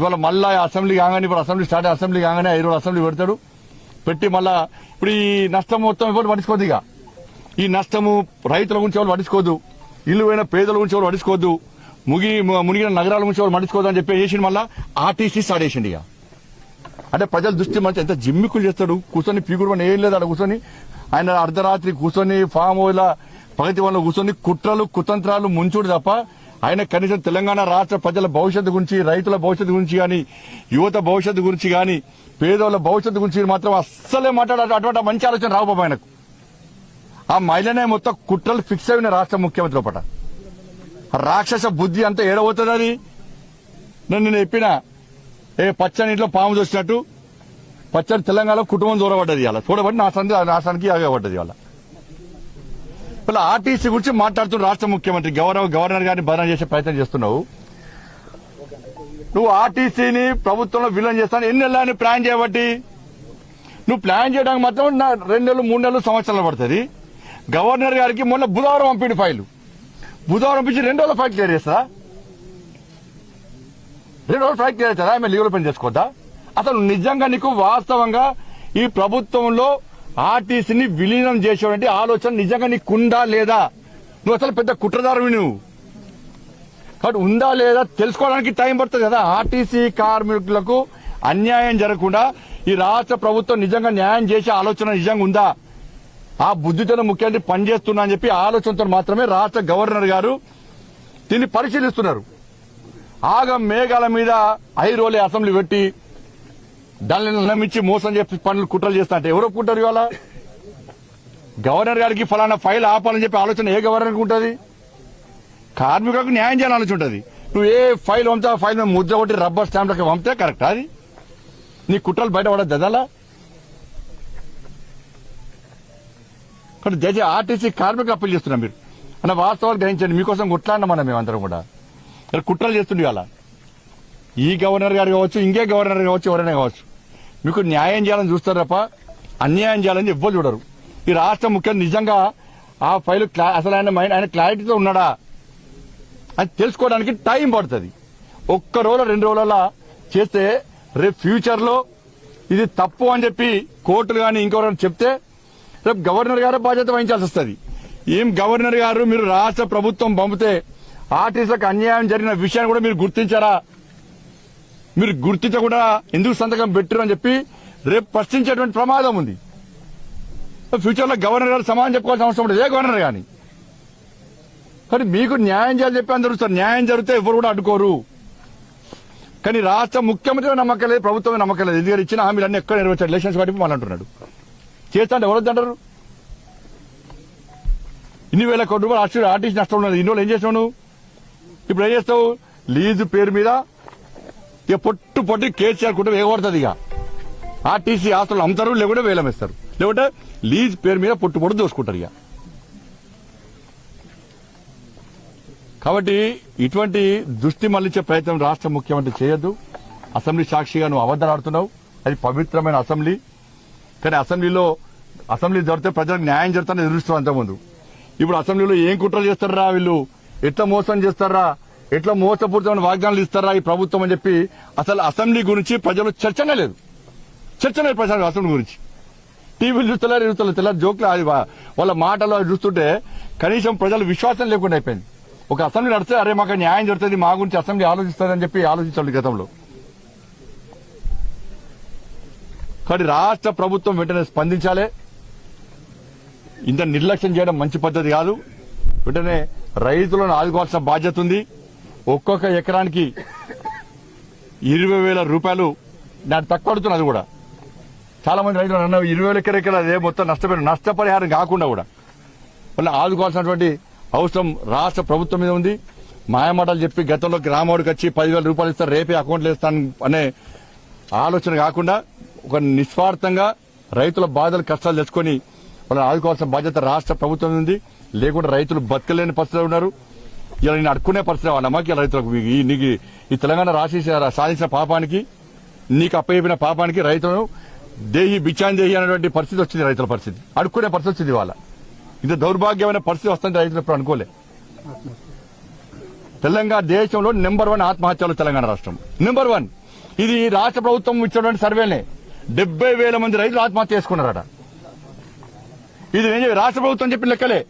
ఇవాళ మళ్ళా అసెంబ్లీ కాగానే ఇప్పుడు అసెంబ్లీ స్టార్ట్ అసెంబ్లీ కాగానే ఐదు రోజులు అసెంబ్లీ పెడతాడు. పెట్టి మళ్ళా ఇప్పుడు ఈ నష్టం మొత్తం ఎవరు పట్టించుకోదు ఇక. ఈ నష్టము రైతుల గురించి ఎవరు పట్టించుకోదు. ఇల్లు పోయిన పేదల గురించి ఎవరు పట్టించుకోవద్దు ముగి మునిగిన నగరాల గురించి ఎవరు పట్టించుకోదు అని చెప్పి చేసిండు మళ్ళా ఆర్టీసీ స్టార్ట్ చేసిండు ఇక. అంటే ప్రజల దృష్టి మంచి ఎంత జిమ్మికులు చేస్తాడు. కూర్చొని పీకుడు పని ఏం లేదు అక్కడ కూర్చొని. ఆయన అర్ధరాత్రి కూర్చొని ఫామ్ ఇలా ప్రగతి వల్ల కూర్చొని కుట్రలు కుతంత్రాలు ముంచుడు తప్ప ఆయన కనీసం తెలంగాణ రాష్ట్ర ప్రజల భవిష్యత్తు గురించి రైతుల భవిష్యత్తు గురించి కానీ యువత భవిష్యత్తు గురించి కానీ పేదోళ్ళ భవిష్యత్తు గురించి మాత్రం అస్సలే మాట్లాడారు అటువంటి మంచి ఆలోచన రావు బాబు ఆయనకు. ఆ మహిళనే మొత్తం కుట్రలు ఫిక్స్ అయిన రాష్ట్ర ముఖ్యమంత్రి లోపల. రాక్షస బుద్ధి అంతా ఏడవుతుంది అది. నేను నేను చెప్పిన ఏ పచ్చని ఇంట్లో పాము చూసినట్టు పచ్చని తెలంగాణలో కుటుంబం దూరపడ్డది ఇవాళ. చూడబడి నా సంది నాశానికి ఆగబడ్డది ఇవాళ. ఇలా ఆర్టీసీ గురించి మాట్లాడుతున్న రాష్ట్ర ముఖ్యమంత్రి గౌరవ గవర్నర్ గారిని బదనం చేసే ప్రయత్నం చేస్తున్నావు. నువ్వు ఆర్టీసీని ప్రభుత్వంలో విలన్ చేస్తాను ఎన్ని నెలలని ప్లాన్ చేయబట్టి? నువ్వు ప్లాన్ చేయడానికి మాత్రం నా రెండు నెలలు మూడు నెలలు సంవత్సరాలు పడుతుంది. గవర్నర్ గారికి మొన్న బుధవారం పంపిణీ ఫైలు. బుధవారం పంపించి రెండు రోజుల ఫైల్ క్లియర్ చేస్తా రెండు రోజులు ఫైల్ క్లియర్ చేస్తారా? ఆమె లీగల్ పని చేసుకోవద్దా? అసలు నిజంగా నీకు వాస్తవంగా ఈ ప్రభుత్వంలో ఆర్టీసీని విలీనం చేసేటువంటి ఆలోచన నిజంగా నీకుందా లేదా? నువ్వు అసలు పెద్ద కుట్రదారువి నువ్వు. కాబట్టి ఉందా లేదా తెలుసుకోవడానికి టైం పడుతుంది కదా. ఆర్టీసీ కార్మికులకు అన్యాయం జరగకుండా ఈ రాష్ట్ర ప్రభుత్వం నిజంగా న్యాయం చేసే ఆలోచన నిజంగా ఉందా? ఆ బుద్ధితో ముఖ్యమంత్రి పనిచేస్తున్నా అని చెప్పి ఆలోచనతో మాత్రమే రాష్ట్ర గవర్నర్ గారు దీన్ని పరిశీలిస్తున్నారు. ఆగం మేఘాల మీద ఐరోలే అసెంబ్లీ పెట్టి దానిని నమ్మించి మోసం చెప్పి పనులు కుట్రలు చేస్తా అంటే ఎవరు ఒప్పుకుంటారు ఇవాళ? గవర్నర్ గారికి ఫలానా ఫైల్ ఆపాలని చెప్పి ఆలోచన ఏ గవర్నర్కి ఉంటుంది? కార్మికులకు న్యాయం చేయాలని ఆలోచన ఉంటుంది. నువ్వు ఏ ఫైల్ పంపితే ఫైల్ మీద ముద్ర కొట్టి రబ్బర్ స్టాంప్లకి పంపితే కరెక్ట్ అది? నీ కుట్రలు బయట పడద్దు దదాలా కానీ దయచేసి ఆర్టీసీ కార్మికులు అప్పీల్ చేస్తున్నాం మీరు. అన్న వాస్తవాలు గ్రహించండి. మీకోసం కొట్లాడినామన్న మేమందరం కూడా. కుట్రలు చేస్తుండే అలా ఈ గవర్నర్ గారు కావచ్చు ఇంకే గవర్నర్ కావచ్చు ఎవరైనా కావచ్చు. మీకు న్యాయం చేయాలని చూస్తారు తప్ప అన్యాయం చేయాలని ఎవ్వరు చూడరు. ఈ రాష్ట్ర ముఖ్యమంత్రి నిజంగా ఆ ఫైల్ క్లా- అసలు ఆయన మైండ్ ఆయన క్లారిటీతో ఉన్నాడా అని తెలుసుకోవడానికి టైం పడుతుంది. ఒక్క రోజు రెండు రోజుల చేస్తే రేపు ఫ్యూచర్లో ఇది తప్పు అని చెప్పి కోర్టులు కానీ ఇంకెవరైనా చెప్తే రేపు గవర్నర్ గారే బాధ్యత వహించాల్సి వస్తుంది. ఏం గవర్నర్ గారు మీరు రాష్ట్ర ప్రభుత్వం పంపితే ఆర్టీసీలకు అన్యాయం జరిగిన విషయాన్ని కూడా మీరు గుర్తించారా? మీరు గుర్తించకుండా ఎందుకు సంతకం పెట్టరు అని చెప్పి రేపు ప్రశ్నించేటువంటి ప్రమాదం ఉంది. ఫ్యూచర్లో గవర్నర్ గారు సమాధానం చెప్పుకోవాల్సిన అవసరం ఉండదు. ఏ గవర్నర్ కానీ కానీ మీకు న్యాయం చేయాలి చెప్పి అందరూ సార్ న్యాయం జరిగితే ఎవరు కూడా అడ్డుకోరు. కానీ రాష్ట్ర ముఖ్యమంత్రి నమ్మకం లేదు ప్రభుత్వం నమ్మకం లేదు. ఎందుకంటే ఇచ్చిన హామీలు అన్ని ఎక్కడ నెరవేర్చాడు ఎలక్షన్స్ కాబట్టి మళ్ళీ అంటున్నాడు. చేస్తాంటే ఎవరు అంటారు ఇన్ని వేల కోట్ల రూపాయలు ఆర్టీసీ నష్టం ఉన్నది. ఇన్ని ఏం చేసావు ఇప్పుడు ఏం చేస్తావు? లీజు పేరు మీద ఇక పొట్టు పొట్టి కేసీఆర్ కుటుంబం ఏగబడుతుంది ఇక. ఆర్టీసీ ఆస్తులు అమ్ముతారు లేకుంటే వేలం వేస్తారు. లేకుంటే లీజ్ పేరు మీద పొట్టు పొట్టు దోసుకుంటారు ఇక. కాబట్టి ఇటువంటి దృష్టి మళ్ళించే ప్రయత్నం రాష్ట్ర ముఖ్యమంత్రి చేయొద్దు. అసెంబ్లీ సాక్షిగా నువ్వు అబద్దాలు ఆడుతున్నావు అది పవిత్రమైన అసెంబ్లీ. కానీ అసెంబ్లీలో అసెంబ్లీ జరిగితే ప్రజలకు న్యాయం జరుగుతుందని ఎదురుస్తాం అంతకుముందు. ఇప్పుడు అసెంబ్లీలో ఏం కుట్రలు చేస్తారా వీళ్ళు? ఎట్లా మోసం చేస్తారా? ఎట్లా మోసపూరితమైన వాగ్దానాలు ఇస్తారా ఈ ప్రభుత్వం అని చెప్పి అసలు అసెంబ్లీ గురించి ప్రజలు చర్చనే లేదు. చర్చ లేదు ప్రజలు అసెంబ్లీ గురించి. టీవీలు చూస్తలేరు చూస్తలేదు తెల్ల జోక్లు అది వాళ్ళ మాటలు చూస్తుంటే కనీసం ప్రజలు విశ్వాసం లేకుండా అయిపోయింది. ఒక అసెంబ్లీ నడిస్తే అరే మాకు న్యాయం జరుగుతుంది మా గురించి అసెంబ్లీ ఆలోచిస్తుంది అని చెప్పి ఆలోచించాలి గతంలో. కానీ రాష్ట్ర ప్రభుత్వం వెంటనే స్పందించాలి. ఇంత నిర్లక్ష్యం చేయడం మంచి పద్ధతి కాదు. వెంటనే రైతులను ఆదుకోవాల్సిన బాధ్యత ఉంది. ఒక్కొక్క ఎకరానికి ఇరవై వేల రూపాయలు. దాన్ని తక్కువ అది కూడా. చాలా మంది రైతులు అన్న ఇరవై వేల ఎకర అదే మొత్తం నష్టపోయిన నష్టపరిహారం కాకుండా కూడా. మళ్ళీ ఆదుకోవాల్సినటువంటి అవసరం రాష్ట్ర ప్రభుత్వం మీద ఉంది. మాయమాటలు చెప్పి గతంలో గ్రామాడికి వచ్చి పదివేల రూపాయలు ఇస్తారు రేపే అకౌంట్లు ఇస్తాను అనే ఆలోచన కాకుండా ఒక నిస్వార్థంగా రైతుల బాధలు కష్టాలు తెచ్చుకొని వాళ్ళని ఆదుకోవాల్సిన బాధ్యత రాష్ట్ర ప్రభుత్వం ఉంది. లేకుంటే రైతులు బతకలేని పరిస్థితిలో ఉన్నారు. ఇలా నేను అడుక్కునే పరిస్థితి వాళ్ళ ఇలా రైతులకు? నీకు ఈ తెలంగాణ రాసి సాధించిన పాపానికి నీకు అప్పయిపోయిన పాపానికి రైతులను దేహి బిచ్చాన్ దేహి అనేటువంటి పరిస్థితి వచ్చింది రైతుల పరిస్థితి. అడుక్కునే పరిస్థితి వచ్చింది వాళ్ళ ఇంత దౌర్భాగ్యమైన పరిస్థితి వస్తుంటే రైతులు ఎప్పుడు అనుకోలే. తెలంగాణ దేశంలో నెంబర్ వన్ ఆత్మహత్యలు తెలంగాణ రాష్ట్రం. Number one. ఇది రాష్ట్ర ప్రభుత్వం ఇచ్చినటువంటి సర్వేనే. డెబ్బై వేల మంది రైతులు ఆత్మహత్య చేసుకున్నారట. ఇది రాష్ట్ర ప్రభుత్వం చెప్పిన లెక్కలే.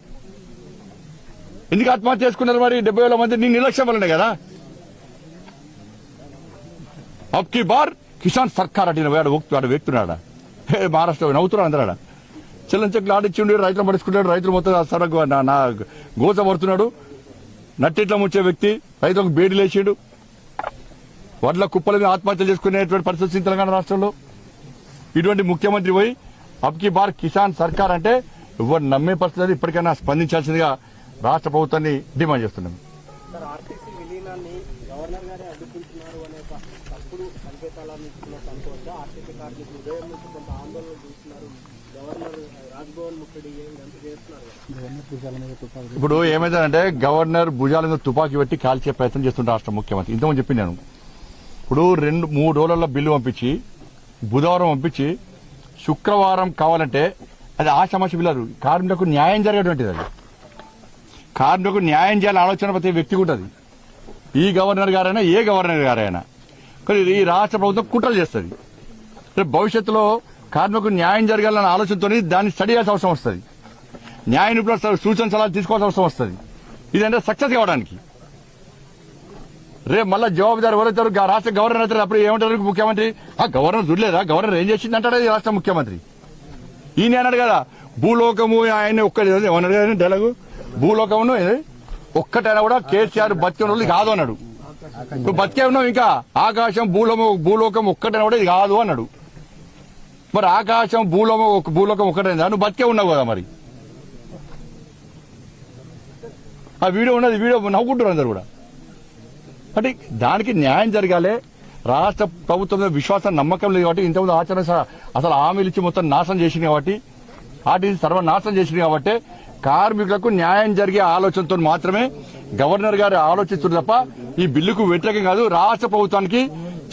ఎందుకు ఆత్మహత్య చేసుకున్నారు మరి డెబ్బై వేల మంది? నీ నిర్లక్ష్యం వల్లనే కదా. అబ్కి బార్. కిసాన్ సర్కార్ అడిగిన వాడు వాడు వ్యక్తున్నాడా హే మహారాష్ట్ర నవ్వుతున్నాడు అందరాడా? చెల్లని చెట్లు ఆడిచ్చిండు రైతులు పడుచుకుంటాడు రైతులు మొత్తం సరగ్గు నా నా పడుతున్నాడు. నట్టిట్ల ముంచే వ్యక్తి రైతులకు బేడి లేచిండు. వడ్ల కుప్పల మీద ఆత్మహత్యలు చేసుకునేటువంటి పరిస్థితి వచ్చింది తెలంగాణ రాష్ట్రంలో. ఇటువంటి ముఖ్యమంత్రి పోయి అబ్కి బార్ కిసాన్ సర్కార్ అంటే ఎవరు నమ్మే పరిస్థితి ఇప్పటికైనా స్పందించాల్సిందిగా రాష్ట్ర ప్రభుత్వాన్ని డిమాండ్ చేస్తున్నాం. సార్ ఆర్టీసీ విలీనాన్ని గవర్నర్ గారే అడ్డుకుంటున్నారు అనే ఒక తప్పుడు సంకేతాలను ఇస్తున్నట్టు అనుకోవచ్చా ఆర్టీసీ కార్మికులు ఉదయం నుంచి కొంత ఆందోళన చూస్తున్నారు. గవర్నర్ రాజ్భవన్ ముట్టడి ఇదంతా చేస్తున్నారు? కదా. ఇప్పుడు ఏమైందంటే గవర్నర్ భుజాల మీద తుపాకీ పెట్టి కాల్చే ప్రయత్నం చేస్తుంటే రాష్ట్ర ముఖ్యమంత్రి. ఇంతకుముందు చెప్పి నేను. ఇప్పుడు రెండు మూడు రోజుల బిల్లు పంపించి బుధవారం పంపించి శుక్రవారం కావాలంటే అది ఆశామాషి బిల్లు కార్మికులకు న్యాయం జరిగేటువంటిది అది. కార్మికులకు న్యాయం చేయాలని ఆలోచన ప్రతి వ్యక్తికి ఉంటుంది ఈ గవర్నర్ గారైనా ఏ గవర్నర్ గారైనా. కానీ ఇది ఈ రాష్ట్ర ప్రభుత్వం కుట్రలు చేస్తుంది. రేపు భవిష్యత్తులో కార్మికులకు న్యాయం జరగాలన్న ఆలోచనతో దాన్ని స్టడీ చేయాల్సిన అవసరం వస్తుంది. న్యాయ నిపుణుల సూచన సలహాలు తీసుకోవాల్సిన అవసరం వస్తుంది. ఇదంటే సక్సెస్ కావడానికి. రేపు మళ్ళీ జవాబుదారు ఎవరైతారు రాష్ట్ర గవర్నర్ అవుతారు అప్పుడు ఏమంటారు ముఖ్యమంత్రి? ఆ గవర్నర్ చూడలేదా? గవర్నర్ ఏం చేసింది అంటాడు ఈ రాష్ట్ర ముఖ్యమంత్రి. ఈయన అన్నాడు కదా భూలోకము ఆయన ఒక్కటి ఏమన్నాడు కదా డైలాగు? భూలోకమును ఒక్కటైనా కూడా కేసీఆర్ బతికే రోజులు కాదు అన్నాడు. నువ్వు బతికే ఉన్నావు ఇంకా. ఆకాశం భూలోకం భూలోకం ఒక్కటైనా కూడా ఇది కాదు అన్నాడు. మరి ఆకాశం భూలోకం ఒక- భూలోకం ఒక్కటైందా నువ్వు బతికే ఉన్నావు కదా మరి. ఆ వీడియో ఉన్నది వీడియో నవ్వుకుంటున్నారు అందరు కూడా. అంటే దానికి న్యాయం జరగాలి. రాష్ట్ర ప్రభుత్వం విశ్వాసం నమ్మకం లేదు కాబట్టి ఇంతకుముందు ఆచరణ అసలు హామీలు ఇచ్చి మొత్తం నాశనం చేసింది కాబట్టి ఆర్టీసీ సర్వనాశనం చేసింది కాబట్టి కార్మికులకు న్యాయం జరిగే ఆలోచనతో మాత్రమే గవర్నర్ గారు ఆలోచిస్తున్నారు తప్ప ఈ బిల్లుకు వ్యతిరేకం కాదు. రాష్ట్ర ప్రభుత్వానికి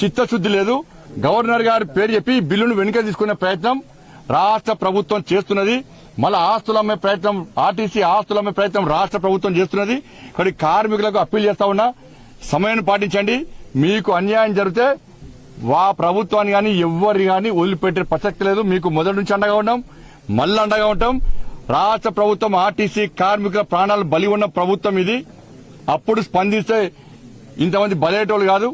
చిత్తశుద్ధి లేదు. గవర్నర్ గారి పేరు చెప్పి బిల్లును వెనుక తీసుకునే ప్రయత్నం రాష్ట్ర ప్రభుత్వం చేస్తున్నది. మళ్ళీ ఆస్తులు అమ్మే ప్రయత్నం ఆర్టీసీ ఆస్తులు అమ్మే ప్రయత్నం రాష్ట్ర ప్రభుత్వం చేస్తున్నది. ఇక్కడ కార్మికులకు అప్పీల్ చేస్తా ఉన్నా సమయాన్ని పాటించండి. మీకు అన్యాయం జరిగితే వా ప్రభుత్వాన్ని కానీ ఎవ్వరి కానీ వదిలిపెట్టే ప్రసక్తి లేదు. మీకు మొదటి నుంచి అండగా ఉంటాం మళ్ళీ అండగా ఉంటాం. రాష్ట్ర ప్రభుత్వం ఆర్టీసీ కార్మికుల ప్రాణాలు బలి ఉన్న ప్రభుత్వం ఇది. అప్పుడు స్పందిస్తే ఇంతమంది బలేటోళ్ళు కాదు.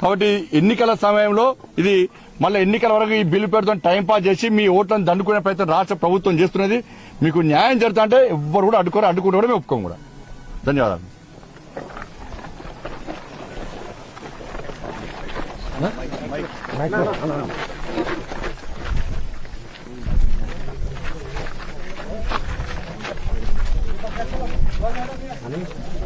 కాబట్టి ఎన్నికల సమయంలో ఇది మళ్ళీ ఎన్నికల వరకు ఈ బిల్లు పెడుతున్న టైంపాస్ చేసి మీ ఓట్లను దండుకునే ప్రయత్నం రాష్ట్ర ప్రభుత్వం చేస్తున్నది. మీకు న్యాయం జరుగుతా అంటే ఎవ్వరు కూడా అడ్డుకోరు అడ్డుకుంటే కూడా మేము ఒప్పుకోం కూడా. ధన్యవాదాలు. అయిపోయింది